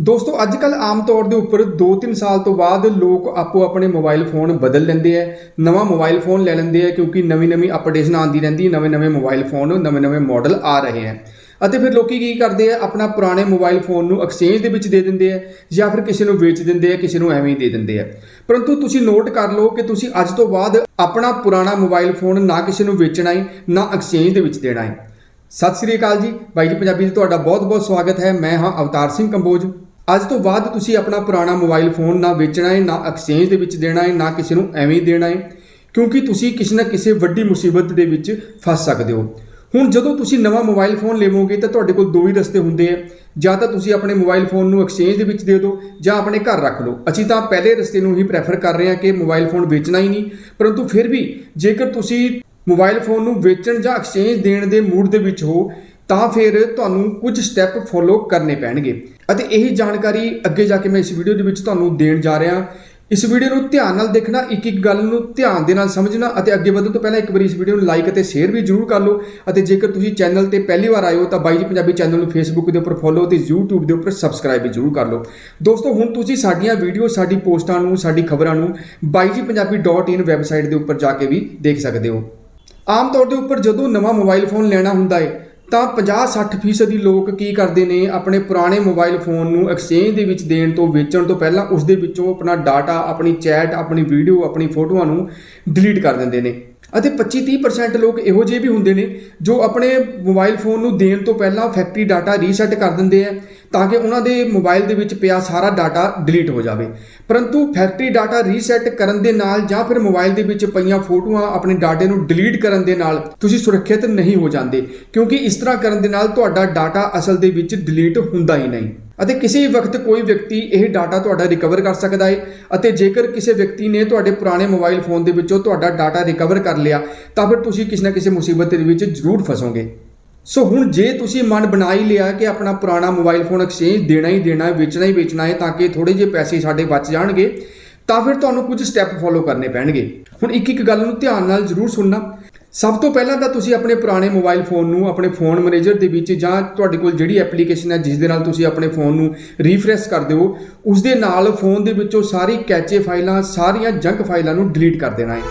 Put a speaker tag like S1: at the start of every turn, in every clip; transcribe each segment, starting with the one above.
S1: ਦੋਸਤੋ ਅੱਜ ਕੱਲ ਆਮ ਤੌਰ ਦੇ ਉੱਪਰ 2-3 ਸਾਲ ਤੋਂ ਬਾਅਦ ਲੋਕ ਆਪੋ ਆਪਣੇ ਮੋਬਾਈਲ ਫੋਨ ਬਦਲ ਲੈਂਦੇ ਆ, ਨਵਾਂ ਮੋਬਾਈਲ ਫੋਨ ਲੈ ਲੈਂਦੇ ਆ ਕਿਉਂਕਿ ਨਵੀਂ-ਨਵੀਂ ਅਪਡੇਸ਼ਨ ਆਉਂਦੀ ਰਹਿੰਦੀ, ਨਵੇਂ-ਨਵੇਂ ਮੋਬਾਈਲ ਫੋਨ, ਨਵੇਂ-ਨਵੇਂ ਮਾਡਲ ਆ ਰਹੇ ਆ। ਅਤੇ ਫਿਰ ਲੋਕੀ ਕੀ ਕਰਦੇ ਆ, ਆਪਣਾ ਪੁਰਾਣੇ ਮੋਬਾਈਲ ਫੋਨ ਨੂੰ ਐਕਸਚੇਂਜ ਦੇ ਵਿੱਚ ਦੇ ਦਿੰਦੇ ਆ ਜਾਂ ਫਿਰ ਕਿਸੇ ਨੂੰ ਵੇਚ ਦਿੰਦੇ ਆ, ਕਿਸੇ ਨੂੰ ਐਵੇਂ ਹੀ ਦੇ ਦਿੰਦੇ ਆ। ਪਰੰਤੂ ਤੁਸੀਂ ਨੋਟ ਕਰ ਲਓ ਕਿ ਤੁਸੀਂ ਅੱਜ ਤੋਂ ਬਾਅਦ ਆਪਣਾ ਪੁਰਾਣਾ ਮੋਬਾਈਲ ਫੋਨ ਨਾ ਕਿਸੇ ਨੂੰ ਵੇਚਣਾ ਹੈ ਨਾ ਐਕਸਚੇਂਜ ਦੇ ਵਿੱਚ ਦੇਣਾ ਹੈ ਸਤਿ ਸ੍ਰੀ ਅਕਾਲ ਜੀ। ਬਾਈ ਜੀ ਪੰਜਾਬੀ 'ਚ ਤੁਹਾਡਾ ਬਹੁਤ-ਬਹੁਤ ਸਵਾਗਤ ਹੈ। ਮੈਂ ਹਾਂ ਅਵਤਾਰ ਸਿੰਘ ਕੰਬੋਜ। ਅੱਜ ਤੋਂ ਬਾਅਦ ਤੁਸੀਂ ਆਪਣਾ ਪੁਰਾਣਾ ਮੋਬਾਈਲ ਫੋਨ ਨਾ ਵੇਚਣਾ ਹੈ, ਨਾ ਐਕਸਚੇਂਜ ਦੇ ਵਿੱਚ ਦੇਣਾ ਹੈ, ਨਾ ਕਿਸੇ ਨੂੰ ਐਵੇਂ ਹੀ ਦੇਣਾ ਹੈ, ਕਿਉਂਕਿ ਤੁਸੀਂ ਕਿਸੇ ਨਾ ਕਿਸੇ ਵੱਡੀ ਮੁਸੀਬਤ ਦੇ ਵਿੱਚ ਫਸ ਸਕਦੇ ਹੋ। ਹੁਣ ਜਦੋਂ ਤੁਸੀਂ ਨਵਾਂ ਮੋਬਾਈਲ ਫੋਨ ਲਵੋਗੇ ਤਾਂ ਤੁਹਾਡੇ ਕੋਲ ਦੋ ਹੀ ਰਸਤੇ ਹੁੰਦੇ ਆ। ਜਾਂ ਤਾਂ ਤੁਸੀਂ ਆਪਣੇ ਮੋਬਾਈਲ ਫੋਨ ਨੂੰ ਐਕਸਚੇਂਜ ਦੇ ਵਿੱਚ ਦੇ ਦਿਓ, ਜਾਂ ਆਪਣੇ ਘਰ ਰੱਖ ਲਓ। ਅਸੀਂ ਤਾਂ ਪਹਿਲੇ ਰਸਤੇ ਨੂੰ ਹੀ ਪ੍ਰੈਫਰ ਕਰ ਰਹੇ ਹਾਂ ਕਿ ਮੋਬਾਈਲ ਫੋਨ ਵੇਚਣਾ ਹੀ ਨਹੀਂ, ਪਰੰਤੂ ਫਿਰ ਵੀ ਜੇਕਰ ਤੁਸੀਂ ਮੋਬਾਈਲ ਫੋਨ ਨੂੰ ਵੇਚਣ ਜਾਂ ਐਕਸਚੇਂਜ ਦੇਣ ਦੇ ਮੂਡ ਦੇ ਵਿੱਚ ਹੋ, ਤਾਂ ਫਿਰ ਤੁਹਾਨੂੰ ਕੁਝ ਸਟੈਪ ਫੋਲੋ ਕਰਨੇ ਪੈਣਗੇ। ਅਤੇ ਇਹੀ ਜਾਣਕਾਰੀ ਅੱਗੇ ਜਾ ਕੇ ਮੈਂ ਇਸ ਵੀਡੀਓ ਦੇ ਵਿੱਚ ਤੁਹਾਨੂੰ ਦੇਣ ਜਾ ਰਿਹਾ। ਇਸ ਵੀਡੀਓ ਨੂੰ ਧਿਆਨ ਨਾਲ ਦੇਖਣਾ ਇੱਕ ਇੱਕ ਗੱਲ ਨੂੰ ਧਿਆਨ ਦੇ ਨਾਲ ਸਮਝਣਾ ਅਤੇ ਅੱਗੇ ਵਧਣ ਤੋਂ ਪਹਿਲਾਂ ਇੱਕ ਵਾਰੀ ਇਸ ਵੀਡੀਓ ਨੂੰ ਲਾਈਕ ਅਤੇ ਸ਼ੇਅਰ ਵੀ ਜਰੂਰ ਕਰ ਲਓ। ਅਤੇ ਜੇਕਰ ਤੁਸੀਂ ਚੈਨਲ ਤੇ ਪਹਿਲੀ ਵਾਰ ਆਏ ਹੋ ਤਾਂ ਬਾਈ ਜੀ ਪੰਜਾਬੀ ਚੈਨਲ ਨੂੰ ਫੇਸਬੁੱਕ ਦੇ ਉੱਪਰ ਫੋਲੋ ਤੇ YouTube ਦੇ ਉੱਪਰ ਸਬਸਕ੍ਰਾਈਬ ਵੀ ਜਰੂਰ ਕਰ ਲਓ। ਦੋਸਤੋ, ਹੁਣ ਤੁਸੀਂ ਸਾਡੀਆਂ ਵੀਡੀਓ ਸਾਡੀ ਪੋਸਟਾਂ ਨੂੰ, ਸਾਡੀ ਖਬਰਾਂ ਨੂੰ ਬਾਈ ਜੀ baijipunjabi.in ਵੈਬਸਾਈਟ ਦੇ ਉੱਪਰ ਜਾ ਕੇ ਵੀ ਦੇਖ ਸਕਦੇ ਹੋ। ਆਮ ਤੌਰ ਦੇ ਉੱਪਰ ਜਦੋਂ ਨਵਾਂ ਮੋਬਾਈਲ ਫੋਨ ਲੈਣਾ ਹੁੰਦਾ ਹੈ ਤਾਂ 50-60% ਦੀ ਲੋਕ ਕੀ ਕਰਦੇ ਨੇ? ਆਪਣੇ ਪੁਰਾਣੇ ਮੋਬਾਈਲ ਫੋਨ ਨੂੰ ਐਕਸਚੇਂਜ ਦੇ ਵਿੱਚ ਦੇਣ ਤੋਂ ਵੇਚਣ ਤੋਂ ਪਹਿਲਾਂ ਉਸ ਦੇ ਵਿੱਚੋਂ ਆਪਣਾ ਡਾਟਾ ਆਪਣੀ ਚੈਟ ਆਪਣੀ ਵੀਡੀਓ ਆਪਣੀ ਫੋਟੋਆਂ ਨੂੰ ਡਿਲੀਟ ਕਰ ਦਿੰਦੇ ਨੇ। ਅਤੇ 25-30% ਲੋਕ ਇਹੋ ਜਿਹੇ ਵੀ ਹੁੰਦੇ ਨੇ ਜੋ ਆਪਣੇ ਮੋਬਾਈਲ ਫੋਨ ਨੂੰ ਦੇਣ ਤੋਂ ਪਹਿਲਾਂ ਫੈਕਟਰੀ ਡਾਟਾ ਰੀਸੈਟ ਕਰ ਦਿੰਦੇ ਆ ਤਾਂ ਕਿ ਉਹਨਾਂ ਦੇ ਮੋਬਾਈਲ ਦੇ ਵਿੱਚ ਪਿਆ ਸਾਰਾ ਡਾਟਾ ਡਿਲੀਟ ਹੋ ਜਾਵੇ। ਪਰੰਤੂ ਫੈਕਟਰੀ ਡਾਟਾ ਰੀਸੈਟ ਕਰਨ ਦੇ ਨਾਲ ਜਾਂ ਫਿਰ ਮੋਬਾਈਲ ਦੇ ਵਿੱਚ ਪਈਆਂ ਫੋਟੋਆਂ ਆਪਣੇ ਡਾਟੇ ਨੂੰ ਡਿਲੀਟ ਕਰਨ ਦੇ ਨਾਲ ਤੁਸੀਂ ਸੁਰੱਖਿਅਤ ਨਹੀਂ ਹੋ ਜਾਂਦੇ ਕਿਉਂਕਿ ਇਸ ਤਰ੍ਹਾਂ ਕਰਨ ਦੇ ਨਾਲ ਤੁਹਾਡਾ ਡਾਟਾ ਅਸਲ ਦੇ ਵਿੱਚ ਡਿਲੀਟ ਹੁੰਦਾ ਹੀ ਨਹੀਂ। ਅਤੇ ਕਿਸੇ ਵੀ ਵਕਤ ਕੋਈ ਵਿਅਕਤੀ ਇਹ ਡਾਟਾ ਤੁਹਾਡਾ ਰਿਕਵਰ ਕਰ ਸਕਦਾ ਹੈ ਅਤੇ ਜੇਕਰ ਕਿਸੇ ਵਿਅਕਤੀ ਨੇ ਤੁਹਾਡੇ ਪੁਰਾਣੇ ਮੋਬਾਈਲ ਫੋਨ ਦੇ ਵਿੱਚੋਂ ਤੁਹਾਡਾ ਡਾਟਾ ਰਿਕਵਰ ਕਰ ਲਿਆ, ਤਾਂ ਫਿਰ ਤੁਸੀਂ ਕਿਸੇ ਨਾ ਕਿਸੇ ਮੁਸੀਬਤ ਦੇ ਵਿੱਚ ਜ਼ਰੂਰ ਫਸੋਗੇ। ਸੋ ਹੁਣ ਜੇ ਤੁਸੀਂ ਮਨ ਬਣਾ ਹੀ ਲਿਆ ਕਿ ਆਪਣਾ ਪੁਰਾਣਾ ਮੋਬਾਈਲ ਫੋਨ ਐਕਸਚੇਂਜ ਦੇਣਾ ਹੀ ਦੇਣਾ, ਵੇਚਣਾ ਹੀ ਵੇਚਣਾ ਹੈ ਤਾਂ ਕਿ ਥੋੜੇ ਜਿਹੇ ਪੈਸੇ ਸਾਡੇ ਬਚ ਜਾਣਗੇ, ਤਾਂ ਫਿਰ ਤੁਹਾਨੂੰ ਕੁਝ ਸਟੈਪ ਫੋਲੋ ਕਰਨੇ ਪੈਣਗੇ। ਹੁਣ ਇੱਕ ਇੱਕ ਗੱਲ ਨੂੰ ਧਿਆਨ ਨਾਲ ਜ਼ਰੂਰ ਸੁਣਨਾ। ਸਭ ਤੋਂ ਪਹਿਲਾਂ ਤਾਂ ਤੁਸੀਂ ਆਪਣੇ ਪੁਰਾਣੇ ਮੋਬਾਈਲ ਫੋਨ ਨੂੰ, ਆਪਣੇ ਫੋਨ ਮੈਨੇਜਰ ਦੇ ਵਿੱਚ ਜਾਂ ਤੁਹਾਡੇ ਕੋਲ ਜਿਹੜੀ ਐਪਲੀਕੇਸ਼ਨ ਹੈ ਜਿਸ ਦੇ ਨਾਲ ਤੁਸੀਂ ਆਪਣੇ ਫੋਨ ਨੂੰ ਰੀਫਰੈਸ਼ ਕਰਦੇ ਹੋ ਉਸ ਦੇ ਨਾਲ ਫੋਨ ਦੇ ਵਿੱਚੋਂ ਸਾਰੀ ਕੈਚੇ ਫਾਈਲਾਂ, ਸਾਰੀਆਂ ਜੰਕ ਫਾਈਲਾਂ ਨੂੰ ਡਿਲੀਟ ਕਰ ਦੇਣਾ ਹੈ।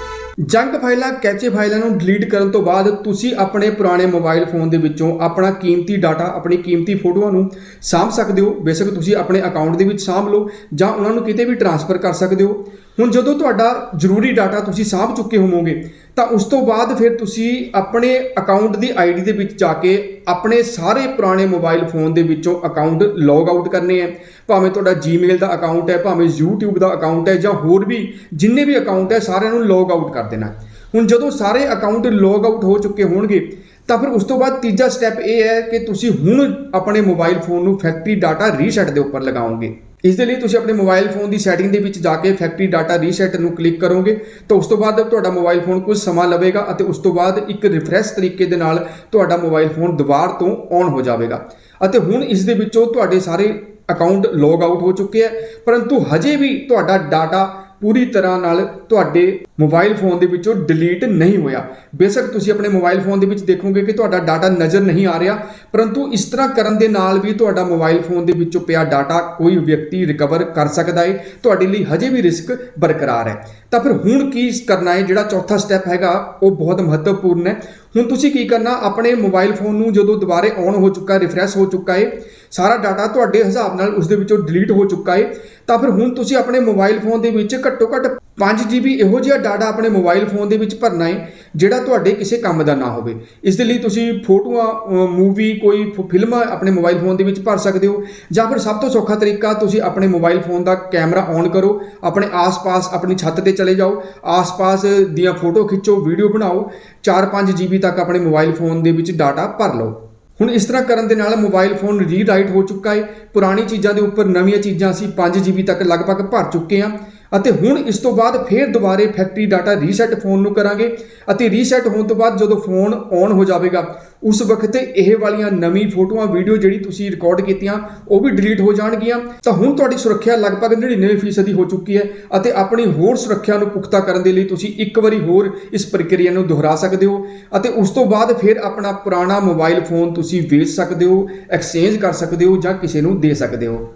S1: ਜੰਕ ਫਾਈਲਾਂ, ਕੈਚੇ ਫਾਈਲਾਂ ਨੂੰ ਡਿਲੀਟ ਕਰਨ ਤੋਂ ਬਾਅਦ ਤੁਸੀਂ ਆਪਣੇ ਪੁਰਾਣੇ ਮੋਬਾਈਲ ਫੋਨ ਦੇ ਵਿੱਚੋਂ ਆਪਣਾ ਕੀਮਤੀ ਡਾਟਾ ਆਪਣੀ ਕੀਮਤੀ ਫੋਟੋਆਂ ਨੂੰ ਸਾਂਭ ਸਕਦੇ ਹੋ। ਬੇਸ਼ੱਕ ਤੁਸੀਂ ਆਪਣੇ ਅਕਾਊਂਟ ਦੇ ਵਿੱਚ ਸਾਂਭ ਲਓ ਜਾਂ ਉਹਨਾਂ ਨੂੰ ਕਿਤੇ ਵੀ ਟ੍ਰਾਂਸਫਰ ਕਰ ਸਕਦੇ ਹੋ। ਹੁਣ ਜਦੋਂ ਤੁਹਾਡਾ ਜ਼ਰੂਰੀ ਡਾਟਾ ਤੁਸੀਂ ਸਾਂਭ ਚੁੱਕੇ ਹੋਵੋਗੇ ਤਾਂ ਉਸ ਤੋਂ ਬਾਅਦ ਫਿਰ ਤੁਸੀਂ ਆਪਣੇ ਅਕਾਊਂਟ ਦੀ ਆਈਡੀ ਦੇ ਵਿੱਚ ਜਾ ਕੇ ਆਪਣੇ ਸਾਰੇ ਪੁਰਾਣੇ ਮੋਬਾਈਲ ਫੋਨ ਦੇ ਵਿੱਚੋਂ ਅਕਾਊਂਟ ਲੌਗ ਆਊਟ ਕਰਨੇ ਹੈ। ਭਾਵੇਂ ਤੁਹਾਡਾ Gmail ਦਾ ਅਕਾਊਂਟ ਹੈ, ਭਾਵੇਂ YouTube ਦਾ ਅਕਾਊਂਟ ਹੈ ਜਾਂ ਹੋਰ ਵੀ ਜਿੰਨੇ ਵੀ ਅਕਾਊਂਟ ਹੈ, ਸਾਰਿਆਂ ਨੂੰ ਲੌਗ ਆਊਟ ਕਰ ਦੇਣਾ। ਹੁਣ ਜਦੋਂ ਸਾਰੇ ਅਕਾਊਂਟ ਲੌਗ ਆਊਟ ਹੋ ਚੁੱਕੇ ਹੋਣਗੇ, ਤਾਂ ਫਿਰ ਉਸ ਤੋਂ ਬਾਅਦ ਤੀਜਾ ਸਟੈਪ ਇਹ ਹੈ ਕਿ ਤੁਸੀਂ ਹੁਣ ਆਪਣੇ ਮੋਬਾਈਲ ਫੋਨ ਨੂੰ ਫੈਕਟਰੀ ਡਾਟਾ ਰੀਸੈਟ ਦੇ ਉੱਪਰ ਲਗਾਓਗੇ। ਇਸ ਦੇ ਲਈ ਤੁਸੀਂ ਆਪਣੇ ਮੋਬਾਈਲ ਫੋਨ ਦੀ ਸੈਟਿੰਗ ਦੇ ਵਿੱਚ ਜਾ ਕੇ ਫੈਕਟਰੀ ਡਾਟਾ ਰੀਸੈਟ ਨੂੰ ਕਲਿੱਕ ਕਰੋਗੇ, ਤਾਂ ਉਸ ਤੋਂ ਬਾਅਦ ਤੁਹਾਡਾ ਮੋਬਾਈਲ ਫੋਨ ਕੁਝ ਸਮਾਂ ਲਵੇਗਾ ਅਤੇ ਉਸ ਤੋਂ ਬਾਅਦ ਇੱਕ ਰਿਫਰੈਸ਼ ਤਰੀਕੇ ਦੇ ਨਾਲ ਤੁਹਾਡਾ ਮੋਬਾਈਲ ਫੋਨ ਦੁਬਾਰਾ ਤੋਂ ਔਨ ਹੋ ਜਾਵੇਗਾ। ਅਤੇ ਹੁਣ ਇਸ ਦੇ ਵਿੱਚੋਂ ਤੁਹਾਡੇ ਸਾਰੇ ਅਕਾਊਂਟ ਲੌਗ ਆਊਟ ਹੋ ਚੁੱਕੇ ਹੈ ਪਰੰਤੂ ਹਜੇ ਵੀ ਤੁਹਾਡਾ ਡਾਟਾ ਪੂਰੀ ਤਰ੍ਹਾਂ ਨਾਲ ਤੁਹਾਡੇ ਮੋਬਾਈਲ ਫੋਨ ਦੇ ਵਿੱਚੋਂ ਡਿਲੀਟ ਨਹੀਂ ਹੋਇਆ। ਬੇਸ਼ੱਕ ਤੁਸੀਂ ਆਪਣੇ ਮੋਬਾਈਲ ਫੋਨ ਦੇ ਵਿੱਚ ਦੇਖੋਗੇ ਕਿ ਤੁਹਾਡਾ ਡਾਟਾ ਨਜ਼ਰ ਨਹੀਂ ਆ ਰਿਹਾ, ਪਰੰਤੂ ਇਸ ਤਰ੍ਹਾਂ ਕਰਨ ਦੇ ਨਾਲ ਵੀ ਤੁਹਾਡਾ ਮੋਬਾਈਲ ਫੋਨ ਦੇ ਵਿੱਚੋਂ ਪਿਆ ਡਾਟਾ ਕੋਈ ਵਿਅਕਤੀ ਰਿਕਵਰ ਕਰ ਸਕਦਾ ਹੈ ਤੁਹਾਡੇ ਲਈ ਹਜੇ ਵੀ ਰਿਸਕ ਬਰਕਰਾਰ ਹੈ। ਤਾਂ ਫਿਰ ਹੁਣ ਕੀ ਕਰਨਾ ਹੈ ਜਿਹੜਾ ਚੌਥਾ ਸਟੈਪ ਹੈਗਾ, ਉਹ ਬਹੁਤ ਮਹੱਤਵਪੂਰਨ ਹੈ। ਹੁਣ ਤੁਸੀਂ ਕੀ ਕਰਨਾ? ਆਪਣੇ ਮੋਬਾਈਲ ਫੋਨ ਨੂੰ ਜਦੋਂ ਦੁਬਾਰੇ ਔਨ ਹੋ ਚੁੱਕਾ ਰਿਫਰੈਸ਼ ਹੋ ਚੁੱਕਾ ਹੈ, ਸਾਰਾ ਡਾਟਾ ਤੁਹਾਡੇ ਹਿਸਾਬ ਨਾਲ ਉਸ ਦੇ ਵਿੱਚੋਂ ਡਿਲੀਟ ਹੋ ਚੁੱਕਾ ਹੈ, ਤਾਂ ਫਿਰ ਹੁਣ ਤੁਸੀਂ ਆਪਣੇ ਮੋਬਾਈਲ ਫੋਨ ਦੇ ਵਿੱਚ ਘੱਟੋ ਘੱਟ 5 GB ਇਹੋ ਜਿਹਾ ਡਾਟਾ ਆਪਣੇ ਮੋਬਾਈਲ ਫੋਨ ਦੇ ਵਿੱਚ ਭਰਨਾ ਹੈ ਜਿਹੜਾ ਤੁਹਾਡੇ ਕਿਸੇ ਕੰਮ ਦਾ ਨਾ ਹੋਵੇ। ਇਸ ਦੇ ਲਈ ਤੁਸੀਂ ਫੋਟੋਆਂ ਮੂਵੀ ਕੋਈ ਫਿਲਮਾਂ ਆਪਣੇ ਮੋਬਾਈਲ ਫੋਨ ਦੇ ਵਿੱਚ ਭਰ ਸਕਦੇ ਹੋ, ਜਾਂ ਫਿਰ ਸਭ ਤੋਂ ਸੌਖਾ ਤਰੀਕਾ ਤੁਸੀਂ ਆਪਣੇ ਮੋਬਾਈਲ ਫੋਨ ਦਾ ਕੈਮਰਾ ਔਨ ਕਰੋ, ਆਪਣੇ ਆਸ-ਪਾਸ ਆਪਣੀ ਛੱਤ ਤੇ ਚਲੇ ਜਾਓ, ਆਸ-ਪਾਸ ਦੀਆਂ ਫੋਟੋ ਖਿੱਚੋ ਵੀਡੀਓ ਬਣਾਓ 4-5 GB ਤੱਕ ਆਪਣੇ ਮੋਬਾਈਲ ਫੋਨ ਦੇ ਵਿੱਚ ਡਾਟਾ ਭਰ ਲਓ। ਹੁਣ ਇਸ ਤਰ੍ਹਾਂ ਕਰਨ ਦੇ ਨਾਲ ਮੋਬਾਈਲ ਫੋਨ ਰੀਰਾਈਟ ਹੋ ਚੁੱਕਾ ਹੈ ਪੁਰਾਣੀ ਚੀਜ਼ਾਂ ਦੇ ਉੱਪਰ ਨਵੀਆਂ ਚੀਜ਼ਾਂ ਅਸੀਂ 5 GB ਤੱਕ ਲਗਭਗ ਭਰ ਚੁੱਕੇ ਹਾਂ ਅਤੇ ਹੁਣ ਇਸ ਤੋਂ ਬਾਅਦ ਫੇਰ ਦੁਬਾਰੇ ਫੈਕਟਰੀ ਡਾਟਾ ਰੀਸੈਟ ਫੋਨ ਨੂੰ ਕਰਾਂਗੇ ਅਤੇ ਰੀਸੈਟ ਹੋਣ ਤੋਂ ਬਾਅਦ ਜਦੋਂ ਫੋਨ ਔਨ ਹੋ ਜਾਵੇਗਾ, ਉਸ ਵਕਤ ਇਹ ਵਾਲੀਆਂ ਨਵੀਂ ਫੋਟੋਆਂ, ਵੀਡੀਓ ਜਿਹੜੀ ਤੁਸੀਂ ਰਿਕਾਰਡ ਕੀਤੀਆਂ, ਉਹ ਵੀ ਡਿਲੀਟ ਹੋ ਜਾਣਗੀਆਂ। ਤਾਂ ਹੁਣ ਤੁਹਾਡੀ ਸੁਰੱਖਿਆ ਲਗਭਗ 99% ਹੋ ਚੁੱਕੀ ਹੈ ਅਤੇ ਆਪਣੀ ਹੋਰ ਸੁਰੱਖਿਆ ਨੂੰ ਪੁਖਤਾ ਕਰਨ ਦੇ ਲਈ ਤੁਸੀਂ ਇੱਕ ਵਾਰੀ ਹੋਰ ਇਸ ਪ੍ਰਕਿਰਿਆ ਨੂੰ ਦੁਹਰਾ ਸਕਦੇ ਹੋ ਅਤੇ ਉਸ ਤੋਂ ਬਾਅਦ ਫਿਰ ਆਪਣਾ ਪੁਰਾਣਾ ਮੋਬਾਈਲ ਫੋਨ ਤੁਸੀਂ ਵੇਚ ਸਕਦੇ ਹੋ ਐਕਸਚੇਂਜ ਕਰ ਸਕਦੇ ਹੋ ਜਾਂ ਕਿਸੇ ਨੂੰ ਦੇ ਸਕਦੇ ਹੋ।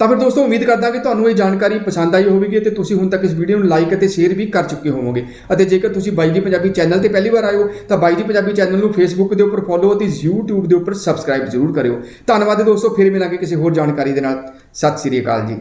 S1: ਤਾਂ ਫਿਰ ਦੋਸਤੋ, ਉਮੀਦ ਕਰਦਾ ਕਿ ਤੁਹਾਨੂੰ ਇਹ ਜਾਣਕਾਰੀ ਪਸੰਦ ਆਈ ਹੋਵੇਗੀ ਤੇ ਤੁਸੀਂ ਹੁਣ ਤੱਕ ਇਸ ਵੀਡੀਓ ਨੂੰ ਲਾਈਕ ਅਤੇ ਸ਼ੇਅਰ ਵੀ ਕਰ ਚੁੱਕੇ ਹੋਵੋਗੇ। ਅਤੇ ਜੇਕਰ ਤੁਸੀਂ ਬਾਈ ਦੀ ਪੰਜਾਬੀ ਚੈਨਲ ਤੇ ਪਹਿਲੀ ਵਾਰ ਆਏ ਹੋ, ਤਾਂ ਬਾਈ ਦੀ ਪੰਜਾਬੀ ਚੈਨਲ ਨੂੰ ਫੇਸਬੁੱਕ ਦੇ ਉੱਪਰ ਫੋਲੋ ਅਤੇ YouTube ਦੇ ਉੱਪਰ ਸਬਸਕ੍ਰਾਈਬ ਜ਼ਰੂਰ ਕਰਿਓ। ਧੰਨਵਾਦ ਦੋਸਤੋ, ਫਿਰ ਮਿਲਾਂਗੇ ਕਿਸੇ ਹੋਰ ਜਾਣਕਾਰੀ ਦੇ ਨਾਲ। ਸਤਿ ਸ੍ਰੀ ਅਕਾਲ ਜੀ।